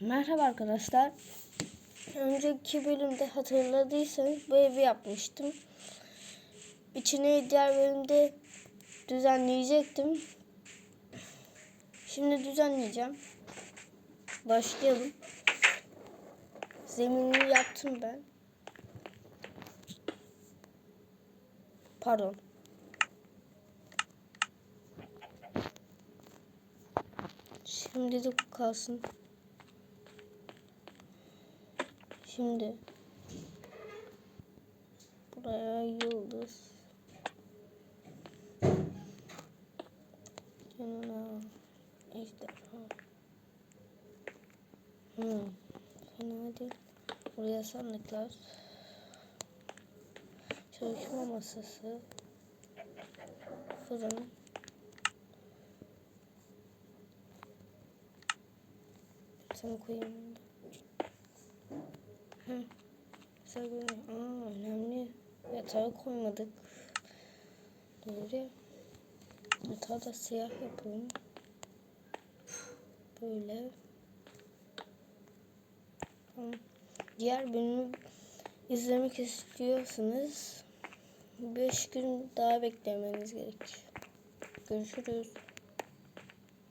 Merhaba arkadaşlar. Önceki bölümde hatırladıysanız bu evi yapmıştım. İçine diğer bölümde düzenleyecektim. Şimdi düzenleyeceğim. Başlayalım. Zeminini yaptım ben. Pardon. Şimdi de kalsın. Şimdi buraya yıldız. Yanına ejderha. Hmm, fena değil. Buraya sandıklar. Çalışma masası. Fırın. Sana koyayım görünüyor. Aa, önemli. Yatağı koymadık. Doğru. Yatağı da siyah yapalım. Böyle. Tamam. Diğer bölümü izlemek istiyorsanız 5 gün daha beklemeniz gerekiyor. Görüşürüz.